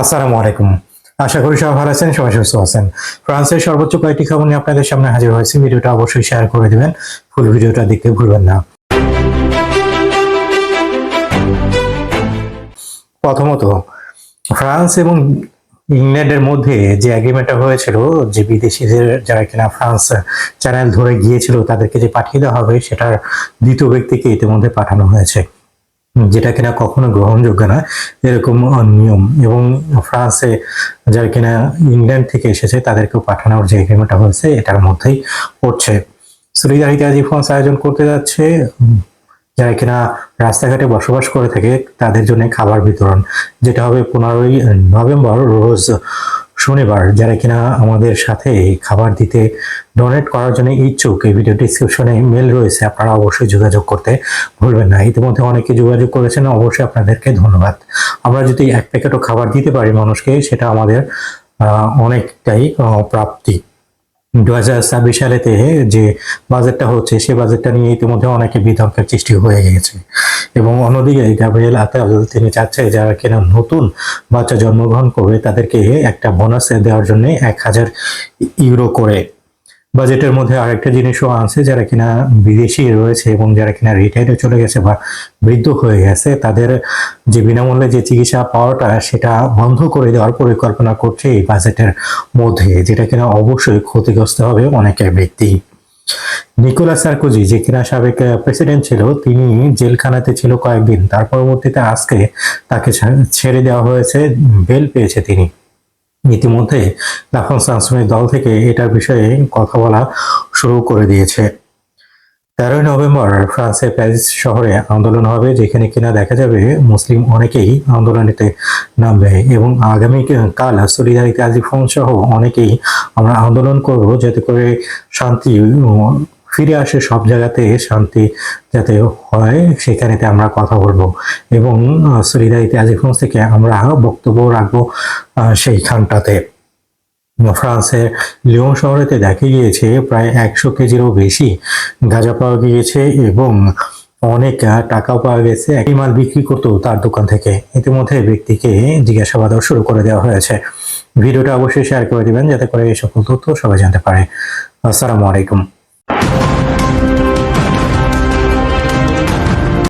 আসসালামু আলাইকুম। আশা করি সবাই ভালো আছেন, সবাই সুস্থ আছেন। ফ্রান্সের সর্বোচ্চ কয়েকটি খবর নিয়ে আপনাদের সামনে হাজির হয়েছে। ভিডিওটা অবশ্যই শেয়ার করে দিবেন। ফুল ভিডিওটা দেখতে ভুলবেন না। প্রথমত, ফ্রান্স এবং ইংল্যান্ডের মধ্যে যে অ্যাগ্রিমেন্টটা হয়েছিল, যে বিদেশিদের যারা কিনা ফ্রান্স চ্যানেল ধরে গিয়েছিল, তাদেরকে যে পাঠিয়ে দেওয়া হবে, সেটার দ্বিতীয় ব্যক্তিকে ইতিমধ্যে পাঠানো হয়েছে। যেটা কিনা কখনো গ্রহণযোগ্য না, এরকম নিয়ম। এবং ফ্রান্সে যারা কিনা ইংল্যান্ড থেকে এসেছে, তাদেরকেও পাঠানোর যে এগ্রিমেন্টটা হয়েছে, এটার মধ্যেই পড়ছে। সলিদারিটি আজি ফ্রান্স আয়োজন করতে যাচ্ছে, যারা কিনা রাস্তাঘাটে বসবাস করে থাকে, তাদের জন্য খাবার বিতরণ, যেটা হবে পনেরোই নভেম্বর রোজ শনিবার, যারা কিনা আমাদের সাথে খাবার দিতে ডোনেট করার জন্য ইচ্ছুক, এই ভিডিও ডিসক্রিপশনে মেল রয়েছে, আপনারা অবশ্যই যোগাযোগ করতে ভুলবেন না। ইতিমধ্যে অনেকে যোগাযোগ করেছেন, অবশ্যই আপনাদেরকে ধন্যবাদ। আমরা যদি এক প্যাকেটও খাবার দিতে পারি মানুষকে, সেটা আমাদের অনেকটাই প্রাপ্তি। দু হাজার ছাব্বিশ সালেতে যে বাজেটটা হচ্ছে, সে বাজেটটা নিয়ে ইতিমধ্যে অনেকে বিতর্কের সৃষ্টি হয়ে গেছে এবং অন্যদিকে গাব্রিয়েল আতাল তিনি চাচ্ছে যারা কিনা নতুন বাচ্চা জন্মগ্রহণ করবে, তাদেরকে একটা বোনাস দেওয়ার জন্য এক হাজার ইউরো করে। বাজেটের মধ্যে আরেকটা জিনিসও আছে, যারা কিনা বিদেশি রয়েছে এবং যারা কিনা রিটায়ারে চলে গেছে বা বৃদ্ধ হয়ে গেছে, তাদের যে বিনামূল্যে যে চিকিৎসা পাওয়াটা সেটা বন্ধ করে দেওয়ার পরিকল্পনা করছে এই বাজেটের মধ্যে, যেটা কিনা অবশ্যই ক্ষতিগ্রস্ত হবে অনেকের ব্যক্তি নিকোলা সার্কোজি, যে কিনা সাবেক প্রেসিডেন্ট ছিল, তিনি জেলখানাতে ছিল কয়েকদিন, তার পরবর্তীতে আজকে তাকে ছেড়ে দেওয়া হয়েছে, বেল পেয়েছে তিনি। ইতিমধ্যে লাফন সাংসমের দল থেকে এটার বিষয়ে কথা বলা শুরু করে দিয়েছে। তেরোই নভেম্বর ফ্রান্সের প্যারিস শহরে আন্দোলন হবে, যেখানে কিনা দেখা যাবে মুসলিম অনেকেই আন্দোলনেতে নামবে এবং আগামী কাল সলিদারিতে আজি ফোন সহ অনেকেই আমরা আন্দোলন করব, যাতে করে শান্তি ফিরে আসে সব জায়গাতে শান্তি যাতে হয়, সেখানেতে আমরা কথা বলব। এবং সলিদারিতে আজি ফোন থেকে আমরা বক্তব্য রাখব সেইখানটাতে। ফ্রান্সের লিওন শহরেতে দেখা গিয়েছে, প্রায় একশো কেজিরও বেশি গাঁজা পাওয়া গিয়েছে এবং অনেক টাকাও পাওয়া গেছে। একই মাল বিক্রি করতো তার দোকান থেকে। ইতিমধ্যে ব্যক্তিকে জিজ্ঞাসাবাদও শুরু করে দেওয়া হয়েছে। ভিডিওটা অবশ্যই শেয়ার করে দিবেন, যাতে করে এই সকল তথ্য সবাই জানতে পারে। আসসালামু আলাইকুম। you